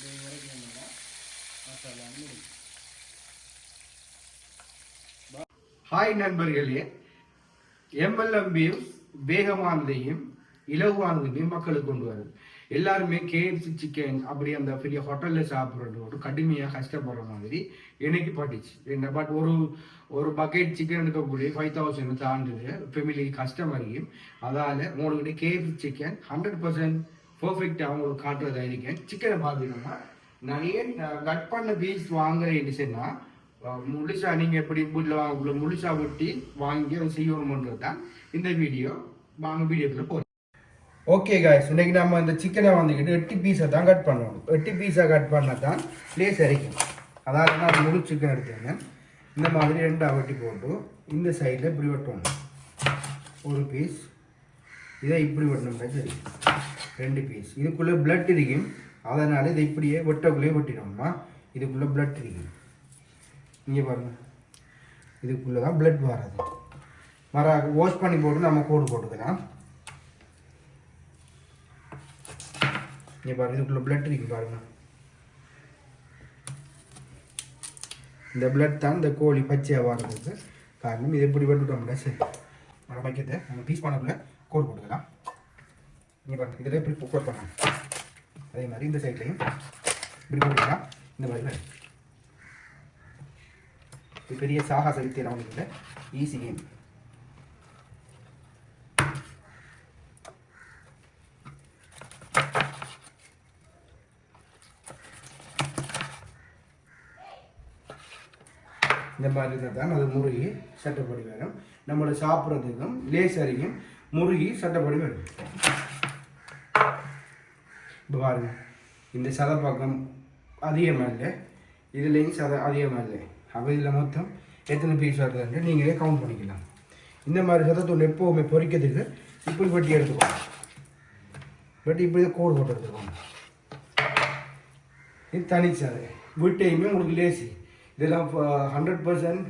இது வரைக்கும் மசாலா முடியும் ஹாய் நண்பர்களே. எம்எல்எம்பியும் வேகமானதையும் இலகுவானதையும் மக்களுக்கு கொண்டு வருது எல்லாருமே கேஎஃப்சி சிக்கன் அப்படி அந்த பெரிய ஹோட்டலில் சாப்பிட்றது ஒரு கடுமையாக கஷ்டப்படுற மாதிரி எனக்கு பட்டுச்சு. என்ன பட் ஒரு ஒரு பக்கெட் சிக்கன் எடுக்கக்கூடிய ஃபைவ் தௌசண்ட் தாண்டுது. ஃபெமிலி கஸ்டமரையும் அதால் உங்களுக்கு கேஎஃப்சி சிக்கன் ஹண்ட்ரட் பர்சன்ட் பர்ஃபெக்டாக அவங்களுக்கு காட்டுறதா இருக்கேன். சிக்கனை பார்த்தீங்கன்னா நான் ஏன் கட் பண்ண பீஸ் வாங்குறேன்னு சொன்னால் அஹ் முழுசா எப்படி வீட்டில் வாங்க முழுசா வெட்டி வாங்கி அதை செய்யணும்ன்றது தான் இந்த வீடியோ வாங்க வீடியோக்குள்ள போகிறோம் ஓகே காய்ஸ் இன்னைக்கு நம்ம இந்த சிக்கனை வந்துக்கிட்டு எட்டு பீஸை தான் கட் பண்ணணும் எட்டு பீஸாக கட் பண்ணால் தான் லேஸ் அரைக்கும். அதாவது நான் முழு சிக்கன் எடுத்துருந்தேன் இந்த மாதிரி ரெண்டாக வெட்டி போட்டு இந்த சைடில் இப்படி வெட்டணும். ஒரு பீஸ் இதை இப்படி வெட்டணும் சரி ரெண்டு பீஸ் இதுக்குள்ளே பிளட் இருக்கும் அதனால் இதை இப்படியே வெட்டக்குள்ளேயே வெட்டிடணுமா இதுக்குள்ளே பிளட் இருக்கும் இங்கே பாருங்கள் இதுக்குள்ளே தான் பிளட் வராது. வர வாஷ் பண்ணி போட்டு நம்ம கோடு போட்டுக்கலாம். இங்கே பாருங்க இதுக்குள்ளே பிளட் இருக்கு பாருங்கள் இந்த பிளட் தான் இந்த கோழி பச்சையாக வாங்குறதுக்கு காரணம். இது எப்படி வெட்டுட்டோம்னா சரி. வர வைக்கிறத நம்ம பீஸ் பண்ணக்குள்ளே கோடு போட்டுக்கலாம். இங்கே பாருங்க இதில் இப்படி கோட் பண்ணலாம் அதே மாதிரி இந்த சைட்லையும் இப்படி போட்டிங்கன்னா இந்த மாதிரி வரும். இது பெரிய சாகச வித்தியெல்லாம் ஒன்றும் இல்லை. ஈஸி கேம் இந்த மாதிரி இருந்தால் தான் அது முருகி சட்டப்படி வரும். நம்மளை சாப்பிட்றதுக்கும் லேசரியும் முருகி சட்டப்படி வரும். இப்போ பாருங்கள் இந்த சதை பக்கம் அதிகமாக இல்லை இதுலேயும் சதை அதிகமாக இல்லை அப்போ இதில் மொத்தம் எத்தனை பீஸ் வருதுன்னு நீங்களே கவுண்ட் பண்ணிக்கலாம். இந்த மாதிரி சதத்தூள் எப்போவுமே பொறிக்கிறதுக்கு இப்படி வெட்டி எடுத்துக்கோங்க. வெட்டி இப்படி கோடு போட்டு எடுத்துக்கோங்க. இது தனிச்சதை வீட்டையுமே உங்களுக்கு லேசி இதெல்லாம் ஹண்ட்ரட் பர்சன்ட்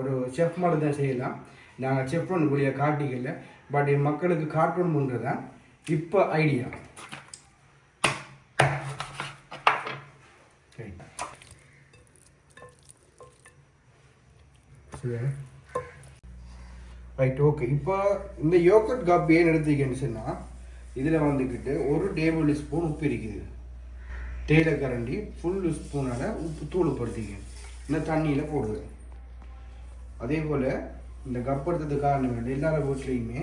ஒரு செஃப் மட்டும் தான் செய்யலாம். நாங்கள் செஃப் பண்ணக்கூடிய காட்டிக்கல. பட் மக்களுக்கு காட்டணுன்றது தான் இப்போ ஐடியா ரைட் ஓகே இப்போ இந்த யோகட் காப்பி ஏன் எடுத்துக்கன்னு சொன்னால் இதில் வந்துக்கிட்டு ஒரு டேபிள் ஸ்பூன் உப்பு இருக்குது. தேயிலை கரண்டி ஃபுல் ஸ்பூனால் உப்பு தூளுப்படுத்திக்க இந்த தண்ணியில் போடுவேன் அதே போல் இந்த கப் எடுத்ததுக்கு காரணம் எல்லார வீட்லேயுமே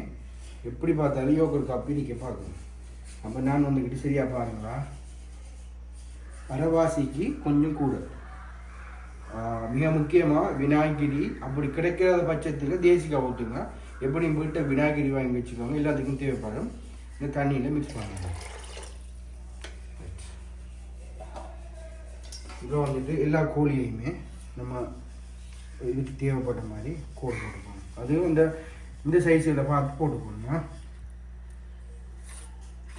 எப்படி பார்த்தாலும் யோகட் காப்பி நிற்க பார்க்கணும். அப்போ நான் வந்துக்கிட்டு சரியாக பாருங்களா? அரைவாசிக்கு கொஞ்சம் கூட. மிக முக்கியமாக விநாயகிரி அப்படி கிடைக்காத பட்சத்தில் தேசிக்காய் ஊற்றுங்க எப்படி வீட்டை விநாயகிரி வாங்கி வச்சுக்கோங்க. எல்லாத்துக்கும் தேவைப்படும். இந்த தண்ணியில் மிக்ஸ் பண்ணுங்க. இப்போ வந்துட்டு எல்லா கோழியையுமே நம்ம இதுக்கு தேவைப்பட்ட மாதிரி கோடு போட்டுக்கணும் அதுவும் இந்த இந்த சைஸில் பார்த்து போட்டுக்கணும்னா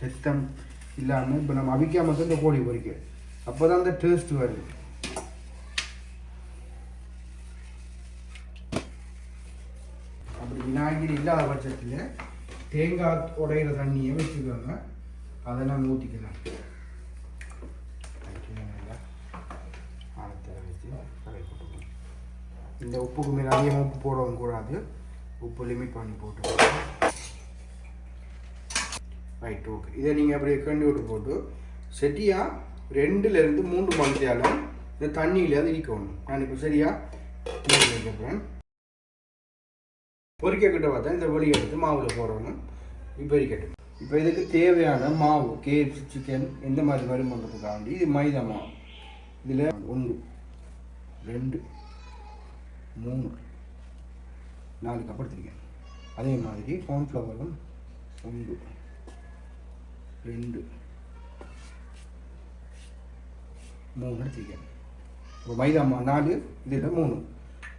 செத்தம் இல்லாமல் இப்போ நம்ம அவிக்காமல் தான் இந்த கோழி பொறிக்க. அப்போ தான் அந்த டேஸ்ட் வருது அப்படி விநாயகர் இல்லாத பட்சத்தில் தேங்காய் உடையிற தண்ணியை வச்சுக்கோங்க. அதை நான் ஊற்றிக்கலாம் இந்த உப்புக்கு மேலே அதிகமாக உப்பு போடவும் கூடாது. உப்பு லிமிட் பண்ணி போட்டு ரைட் ஓகே இதை நீங்கள் அப்படியே கண்டி விட்டு போட்டு செட்டியாக ரெண்டுலேருந்து மூன்று மணித்தியாலும் இந்த தண்ணியில் அது இருக்கணும் நான் இப்போ சரியாக போகிறேன் பொரிக்க கிட்ட பார்த்தா இந்த வெளியே எடுத்து மாவில் போடணும் இப்போ இருக்கட்டும் இப்போ இதுக்கு தேவையான மாவு கேஎஃப்சி சிக்கன் எந்த மாதிரி வரும் பண்ணுறதுக்காண்டி இது மைதா மாவு. இதில் ஒன்று ரெண்டு மூணு நாலு கப் எடுத்துருக்கேன். அதே மாதிரி கார்ன்ஃப்ளவரும் ஒன்று ரெண்டு மூணு எடுத்துருக்கேன். இப்போ மைதா மா நாலு இதில் மூணு.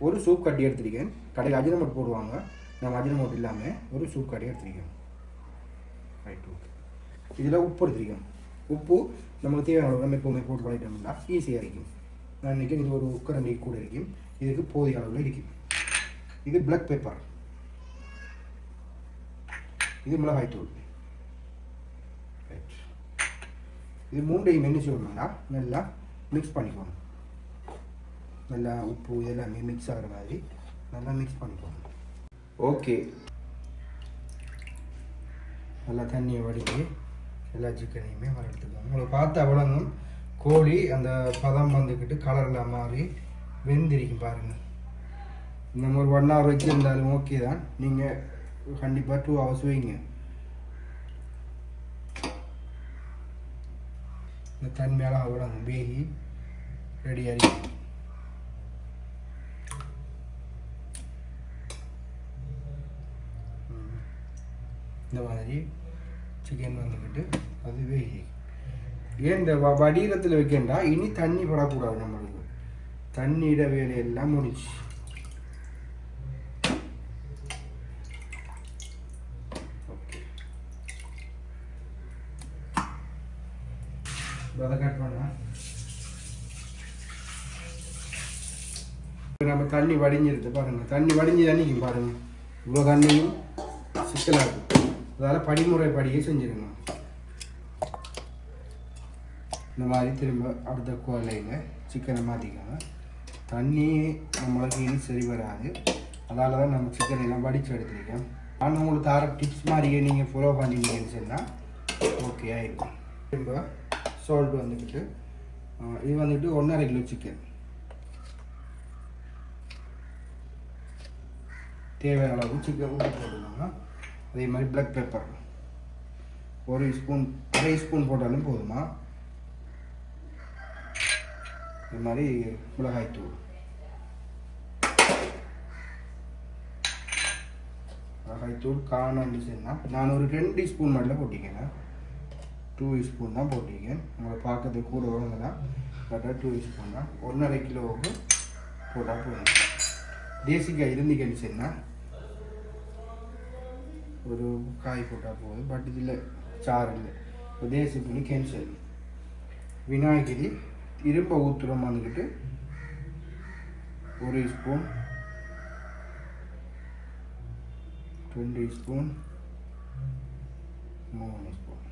ஒரு சூப் கட்டி எடுத்திருக்கேன் கடையில் அஜினமோட் போடுவாங்க. நம்ம அஜினமோட் இல்லாமல் ஒரு சூப் கட்டி எடுத்திருக்கேன் ரைட் ஓகே இதில் உப்பு எடுத்திருக்கேன் உப்பு நமக்கு தேவையான நம்ம எப்போவுமே போட்டு பண்ணிட்டோம்னா ஈஸியாக இருக்கும். நான் நினைக்கிறேன் இது ஒரு உக்கரண்டி கூட இருக்கும். இதுக்கு போதிய அளவில் இருக்கும். இது பிளாக் பேப்பர் இது மிளகாய்த்தூள் ரைட் இது மூண்டையும் என்ன செய்யணும்னா நல்லா மிக்ஸ் பண்ணிக்கணும். நல்லா உப்பு இதெல்லாமே மிக்ஸ் ஆகிற மாதிரி நல்லா மிக்ஸ் பண்ணிக்கணும் ஓகே நல்லா தண்ணியை வடித்து எல்லா சிக்கனையுமே வறுத்துக்கணும் உங்களுக்கு பார்த்தா விளங்கும் கோழி அந்த பதம் வந்துக்கிட்டு கலரில் மாறி வெந்திருக்கும் பாருங்கள் இந்த ஒரு ஒன் ஹவர் வச்சுருந்தாலும் ஓகே தான். நீங்கள் கண்டிப்பாக டூ ஹவர்ஸ் வைங்க. இந்த தன்மையெல்லாம் விளங்கும் வேகி ரெடி ஆகி இந்த மாதிரி சிக்கன் வந்துக்கிட்டு அது வேகி ஏன் இந்த வ- வைக்கண்டா இனி தண்ணி படக்கூடாது நம்மளுக்கு. தண்ணியிட வேலையெல்லாம் முடிச்சு ஓகே. அதை நம்ம தண்ணி வடிஞ்சிருக்கு பாருங்க. தண்ணி வடிஞ்சு தண்ணிக்கும் பாருங்க? இவ்வளோ தண்ணியும் சிக்கலாக இருக்கும் அதால் படிமுறை செஞ்சுருங்க. இந்த மாதிரி திரும்ப அடுத்த கோலையில் சிக்கனை மாற்றிக்கோங்க தண்ணி நம்மளுக்கு இனி சரி வராது. அதால் தான் நம்ம சிக்கனை எல்லாம் வடித்து எடுத்துருக்கோம். ஆனால் உங்களுக்கு தர டிப்ஸ் மாதிரியே நீங்கள் ஃபாலோ பண்ணிட்டீங்கன்னு சொன்னால் ஓகே ஆகிடும் திரும்ப சால்ட் வந்துக்கிட்டு இது வந்துட்டு ஒன்றரை கிலோ சிக்கன் தேவையான அளவு சிக்கன் போட்டுக்கோங்க. அதே மாதிரி பிளாக் பெப்பர் ஒரு ஸ்பூன் அரை ஸ்பூன் போட்டாலும் போதுமா? இது மாதிரி மிளகாய்த்தூள் மிளகாய்த்தூள் காணம் சரிண்ணா நான் ஒரு ரெண்டு ஸ்பூன் மட்டும் போட்டிக்கிறேன் டூ ஸ்பூன் தான் போட்டிருக்கேன். உங்களை பார்க்கறதுக்கு கூட வருங்கதான் கரெக்டாக டூ ஸ்பூன் தான். ஒன்றரை கிலோவுக்கு போட்டால் போதும். தேசிக்காய் இருந்தீங்கன்னு சொன்னால் ஒரு காய் போட்டால் போதும் பட் இதில் சாறு இல்லை தேசி புளி கேன்சல் விநாயகரி இரும்ப ஊத்துறோம் வந்துக்கிட்டு ஒரு ஸ்பூன் ரெண்டு ஸ்பூன் மூணு ஸ்பூன்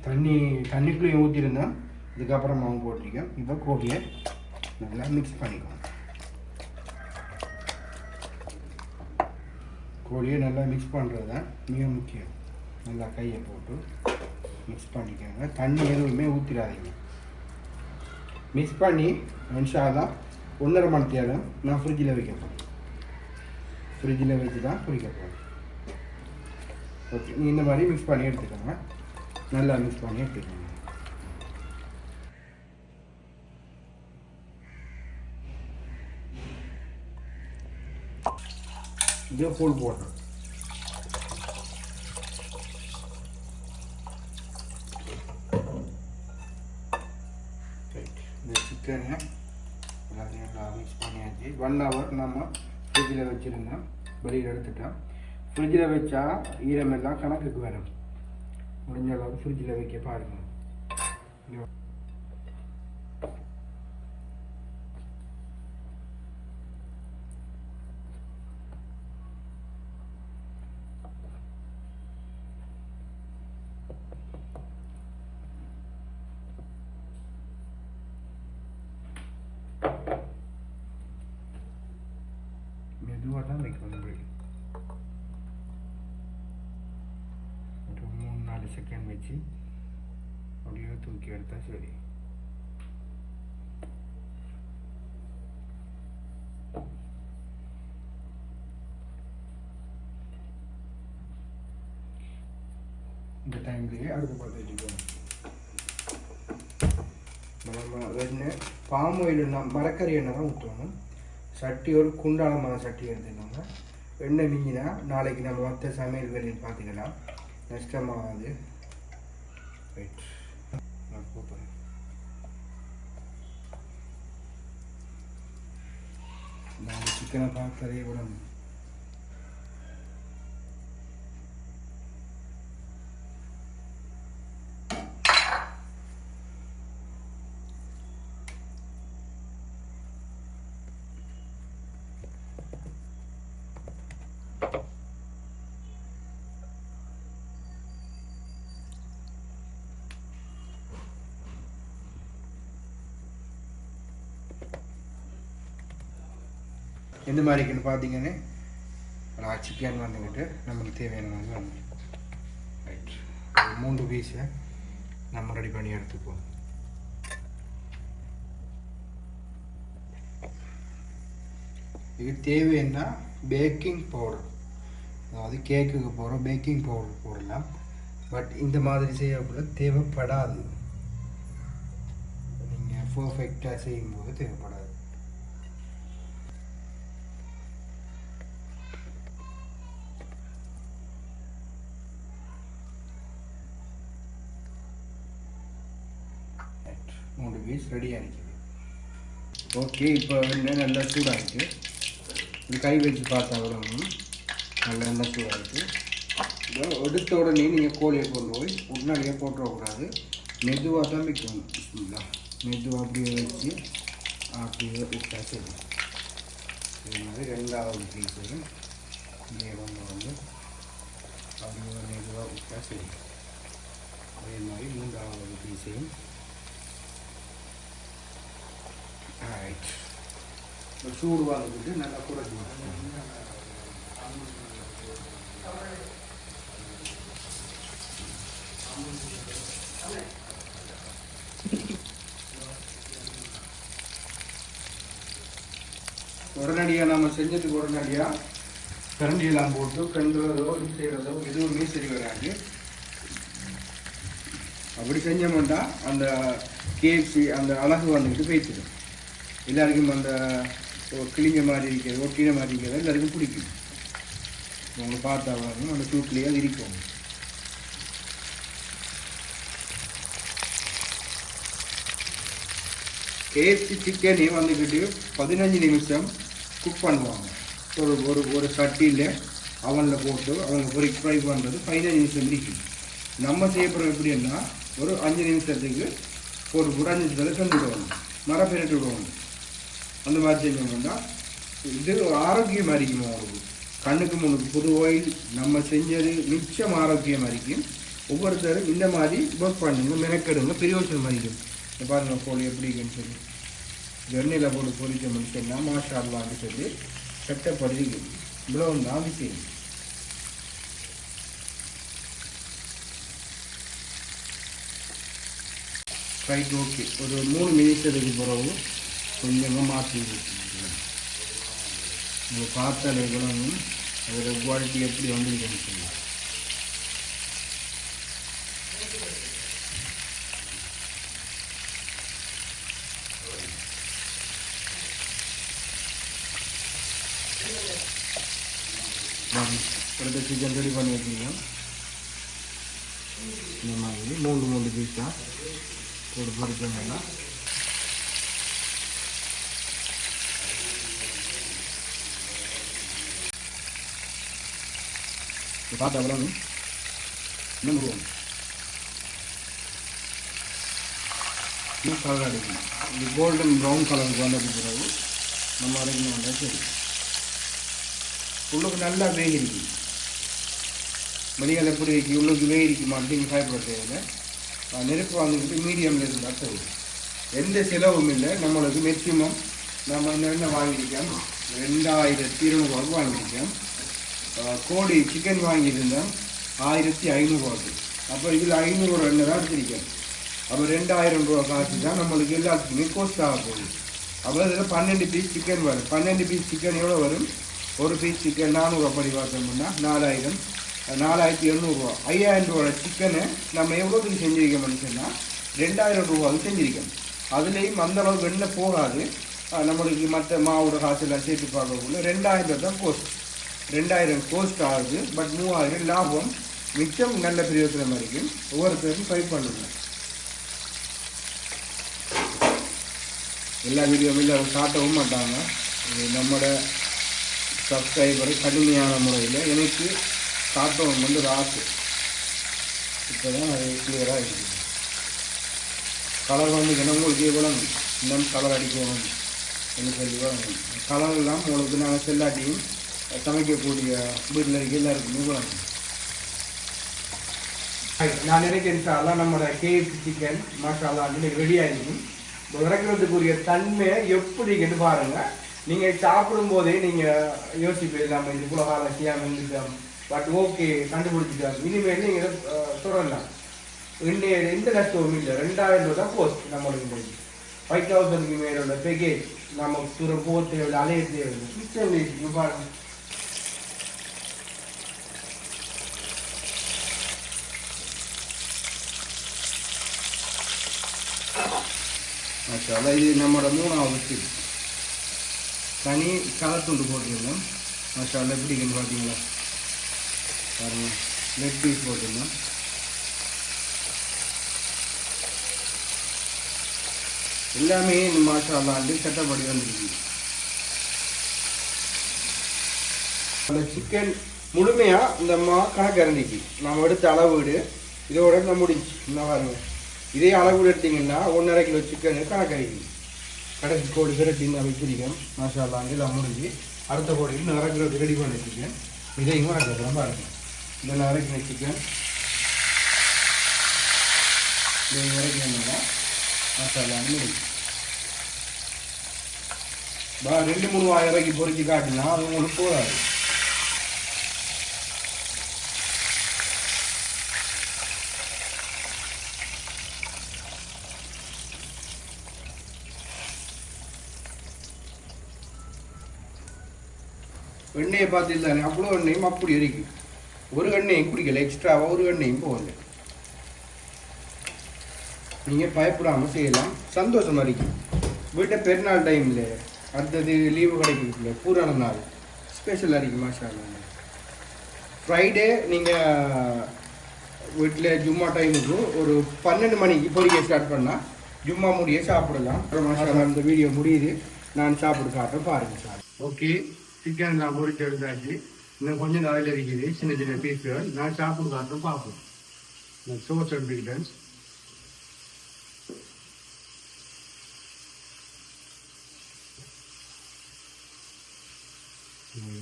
தண்ணி தண்ணிக்குள்ளேயும் ஊற்றிருந்தேன் இதுக்கப்புறம் மாவு போட்டிருக்கேன் இப்போ கோழியை நல்லா மிக்ஸ் பண்ணிக்கணும் கோழியை நல்லா மிக்ஸ் பண்ணுறது தான் மிக முக்கியம். நல்லா கையை போட்டு மிக்ஸ் பண்ணிக்கோங்க. தண்ணி எதுவுமே ஊற்றிடாதீங்க மிக்ஸ் பண்ணி மனுஷாதான் ஒன்றரை மணி நேரம் நான் ஃப்ரிட்ஜில் வைக்க போகிறேன் ஃப்ரிட்ஜில் வச்சு தான் பொரிக்க போகிறேன் ஓகே நீ இந்த மாதிரி மிக்ஸ் பண்ணி எடுத்துக்கோங்க. நல்லா மிக்ஸ் பண்ணி எடுத்துக்கோங்க. இது ஃபுல் போடுறேன் இந்த சிக்கனை எல்லாத்தையும் நல்லா மிக்ஸ் பண்ணியாச்சு. ஒன் ஹவர் நம்ம ஃப்ரிட்ஜில் வச்சுருந்தோம் வெளியில் எடுத்துட்டோம். ஃப்ரிட்ஜில் வச்சா ஈரமெல்லாம் கணக்குக்கு வரும். முடிஞ்ச அளவுக்கு ஃப்ரிட்ஜில் வைக்க பாருங்கள் இங்க மெதுவாக தான் வைக்கணும் இப்படி ஒரு மூணு செகண்ட் வச்சு அப்படியே தூக்கி எடுத்தால் சரி. இந்த டைம்லேயே அடுப்பு பழத்தை வச்சுக்கணும் நம்ம வெண்ணெய் பாம் ஆயில் மரக்கறி எண்ணெய் தான் ஊற்றணும். சட்டி ஒரு குண்டாலமான சட்டி எடுத்துக்கோங்க. எண்ணெய் மிஞ்சினா நாளைக்கு நம்ம மற்ற சமையல் வேலையில் பார்த்துக்கலாம். நஷ்டமாகாது ரைட் நான் கூப்பிட்றேன். நான் சிக்கனை பார்த்ததே உடம்பு எந்த மாதிரி இருக்குன்னு பார்த்தீங்கன்னு நான் சிக்கன் வந்துக்கிட்டு நம்மளுக்கு தேவையான மாதிரி வந்து ரைட் மூன்று பீஸை நம்ம ரெடி பண்ணி எடுத்துப்போம் இது தேவைன்னா பேக்கிங் பவுடர் அதாவது கேக்குக்கு போகிறோம் பேக்கிங் பவுடர் போடலாம். பட் இந்த மாதிரி செய்யக்கூட தேவைப்படாது. நீங்கள் பர்ஃபெக்டாக செய்யும்போது தேவைப்படாது. மூணு பீஸ் ரெடியாக இருக்குது ஓகே இப்போ வந்து நல்லா சூடாகிட்டு இது கை வச்சு பார்த்தா விடணும் நல்லா நல்லா சூடாகிட்டு இதோ எடுத்த உடனே நீங்கள் கோழியை கொண்டு போய் உடனடியாக போட்டுறக்கூடாது மெதுவாக தான் விற்கணும் பிஸ்மில்லா மெதுவாக அப்படியே வச்சு அப்படியே விட்டா சரி இது மாதிரி ரெண்டாவது பீஸையும் இங்கே கொண்டு வந்து அப்படியே மெதுவாக விட்டா சரி அதே மாதிரி மூன்றாவது பீஸையும் ரைட் சூடு வாங்கிட்டு நல்லா கூட உடனடியாக நம்ம செஞ்சதுக்கு உடனடியாக கரண்டியெல்லாம் போட்டு கண்டுறதோ இது செய்கிறதோ எதுவுமே சரி வராது. அப்படி செஞ்சோம்னா அந்த கேஎஃப்சி அந்த அழகு வந்துக்கிட்டு போய்ச்சிடும். எல்லாருக்கும் அந்த ஒரு கிழிஞ்ச மாதிரி இருக்கிறது ஒட்டின மாதிரி இருக்கிறது எல்லாருக்கும் பிடிக்கும். அவங்க பார்த்தா வரணும் அந்த சூட்லேயே அது இருக்கும். கேஎஃப்சி சிக்கனே வந்துக்கிட்டு பதினஞ்சு நிமிஷம் குக் பண்ணுவாங்க. ஒரு ஒரு ஒரு சட்டியில் அவனில் போட்டு அவங்க பொறி ஃப்ரை பண்ணுறது பதினஞ்சு நிமிஷம் இருக்கும். நம்ம செய்யப்படுறது எப்படின்னா ஒரு அஞ்சு நிமிஷத்துக்கு ஒரு குறைஞ்ச நிமிஷத்தில் செஞ்சு விடுவாங்க மரம் பெருட்டு விடுவாங்க அந்த மாதிரி செஞ்சோம்னா இது ஆரோக்கியமாக இருக்கும் அவங்களுக்கு. கண்ணுக்கு முன்னுக்கு புது ஆயில் நம்ம செஞ்சது மிச்சம் ஆரோக்கியமாக இருக்கும் ஒவ்வொருத்தரும் இந்த மாதிரி ஒர்க் பண்ணுங்க மெனக்கெடுங்க பிரயோஜனமாக இருக்கும் இப்ப பாருங்க கோழி எப்படி இருக்குன்னு சொல்லி. வெண்ணில் போட்டு பொரிச்ச முடிச்சோம்னா மாஷா சொல்லி கட்டப்படுது இவ்வளோ தான் விஷயம். ரைட் ஓகே ஒரு மூணு நிமிஷத்துக்கு பிறகு கொஞ்சமாக மாற்றி உங்கள் பார்த்தாலே கூட அதோட குவாலிட்டி எப்படி வந்துருக்குன்னு சொல்லலாம் அடுத்த சிக்கன் ரெடி பண்ணி வச்சுருக்கோம் இந்த மாதிரி மூணு மூணு பீஸாக போட்டு பொறிச்சோம்னா பார்த்தா எவ்வளோ இன்னும் முருகன் இன்னும் கலர் அடிக்கணும் இது கோல்டன் ப்ரௌன் கலருக்கு வந்து அடிக்கிறது நம்ம அரைக்கணும் வந்தால் சரி உள்ளுக்கு நல்லா வேகிருக்கு வெளியில் எப்படி இருக்கு உள்ளுக்கு வேகிருக்குமா அப்படின்னு பயப்பட தேவையில்லை நெருப்பு வாங்கிக்கிட்டு மீடியமில் இருந்தால் சரி எந்த செலவும் இல்லை நம்மளுக்கு மேக்சிமம் நம்ம என்ன வாங்கியிருக்கோம் ரெண்டாயிரத்தி இருநூறுவாக்கு வாங்கியிருக்கோம் கோடி சிக்கன் வாங்கியிருந்தோம் ஆயிரத்தி ஐநூறுவாக்கு அப்போ இதில் ஐநூறு எண்ணெய் தான் எடுத்திருக்கேன். அப்போ ரெண்டாயிரம் ரூபா காசு தான் நம்மளுக்கு எல்லாத்துக்குமே கோஸ்ட் ஆக போகுது. அப்போ இதில் பன்னெண்டு பீஸ் சிக்கன் வரும். பன்னெண்டு பீஸ் சிக்கன் எவ்வளோ வரும்? ஒரு பீஸ் சிக்கன் நானூறுரூவா படி பார்த்தோம்னா நாலாயிரம். நாலாயிரத்தி எழுநூறுவா ஐயாயிரம் ரூபாய் சிக்கனை நம்ம எவ்வளோத்துக்கு செஞ்சிருக்கோம்னு சொன்னால் ரெண்டாயிரம் ரூபாவுக்கு செஞ்சுருக்கோம். அதுலேயும் அந்த அளவுக்கு எண்ணெய் போகாது. நம்மளுக்கு மற்ற மாவோட காசெல்லாம் சேர்த்து பார்க்கக்குள்ள ரெண்டாயிரம் தான் கோஸ்ட் ரெண்டாயிரம் கோஸ்ட் ஆகுது பட் மூவாயிரம் லாபம் மிச்சம் நல்ல பிரயோஜனம் வரைக்கும் ஒவ்வொருத்தருக்கும் ட்ரை பண்ணுங்க. எல்லா வீடியோவும் இல்லை காட்டவும் மாட்டாங்க. நம்மளோட சப்ஸ்கிரைபரை கடுமையான முறையில் எனக்கு காட்டவும் வந்து ஒரு ஆசை இப்போ தான் அது கிளியராக இருக்குது கலர் வந்து தினமும் இதே போல இன்னும் கலர் அடிக்கணும் என்று சொல்லி கலர் எல்லாம் உங்களுக்கு நாங்கள் செல்லாட்டியும் சமைக்கக்கூடிய வீட்டில் இருக்க எல்லாருக்குமே நான் நினைக்கிறேன் சார் நம்மளோட கேஎஃப் சிக்கன் மசாலா ரெடி ஆகிடும் இறக்குறதுக்குரிய தன்மையை எப்படின்னு பாருங்க. நீங்கள் சாப்பிடும் போதே நீங்கள் யோசிப்பீங்க நம்ம இது இவ்வளோ காலம் செய்யாமல் இருந்துட்டோம். பட் ஓகே கண்டுபிடிச்சிட்டோம் இனிமேல் நீங்கள் தொடரலாம். இன்னைய எந்த நஷ்டமும் இல்லை ரெண்டாயிரம் ரூபா தான் போஸ்ட் நம்மளுக்கு ஃபைவ் தௌசண்ட்க்கு மேலோட பேக்கேஜ் நம்ம தூரம் போக தேவையில்லை அலைய தேவையில்லை. கிச்சன் இருக்கு பாருங்க இது நம்மளோட மூணாவது ஸ்டிக் தனி கலர் துண்டு போட்டிருந்தோம் மாஷால்லா எப்படி இருக்குன்னு பார்த்தீங்களா பாருங்க லெக் பீஸ் போட்டிருந்தோம் எல்லாமே இந்த மாஷால்லா வந்து சட்டப்படி வந்துருக்கு அந்த சிக்கன் முழுமையாக இந்த மா கணக்கரண்டிக்கு நம்ம எடுத்த அளவீடு இதோட நம்ம முடிஞ்சு என்ன பாருங்கள் இதே அளவீடு எடுத்தீங்கன்னா ஒன்றரை கிலோ சிக்கனு கணக்காயிருக்கு கடைசி கோடி விரட்டின்னு வைக்கிறீங்க மசாலாங்க எல்லாம் முடிஞ்சு அடுத்த கோடி இன்னும் அரை கிலோ ரெடி பண்ணி வச்சுருக்கேன். இதையும் அரைக்கிறேன் ரொம்ப இந்த இதெல்லாம் அரைக்கின சிக்கன் இதை இறக்கினா மசாலா முடிஞ்சு. ரெண்டு மூணு வாய் இறக்கி பொறிச்சு காட்டினா அது உங்களுக்கு போகாது எண்ணெயை பார்த்து தானே அவ்வளோ எண்ணெயும் அப்படி இருக்கு ஒரு எண்ணெயும் குடிக்கல எக்ஸ்ட்ராவாக ஒரு எண்ணெயும் போகல. நீங்கள் பயப்படாமல் செய்யலாம். சந்தோஷமா இருக்கு. வீட்டை பெருநாள் டைமில் அடுத்தது லீவு கிடைக்குதுல பூரான நாள். ஸ்பெஷலாக இருக்கு மாஷா ஃப்ரைடே நீங்கள் வீட்டில் ஜும்மா டைமுக்கு ஒரு பன்னெண்டு மணிக்கு பொறிக்க ஸ்டார்ட் பண்ணால் ஜும்மா முடிய சாப்பிடலாம். அப்புறம் மாஷா இந்த வீடியோ முடியுது. நான் சாப்பிட்டு காட்டுறேன் பாருங்க சார். ஓகே சிக்கன் நான் பொறிச்சு எடுத்தாச்சு இன்னும் கொஞ்சம் நாளில் இருக்குது சின்ன சின்ன பீஸ்கள் நான் சாப்பிட்டு காட்டுறேன் பார்ப்போம் நான் சோஸ் எடுத்துக்கிட்டேன்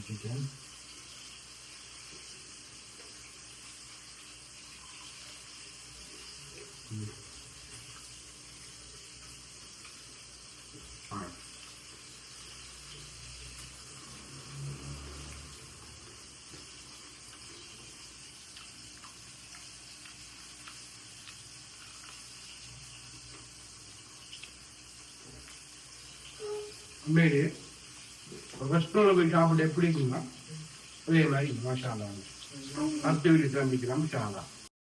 சிக்கன் உண்மையிலே ரெஸ்டாரண்ட் சாப்பிட எப்படி இருக்குன்னா அதே மாதிரி அல்லா அடுத்த வீடு சந்திக்கலாம் மாஷா அல்லா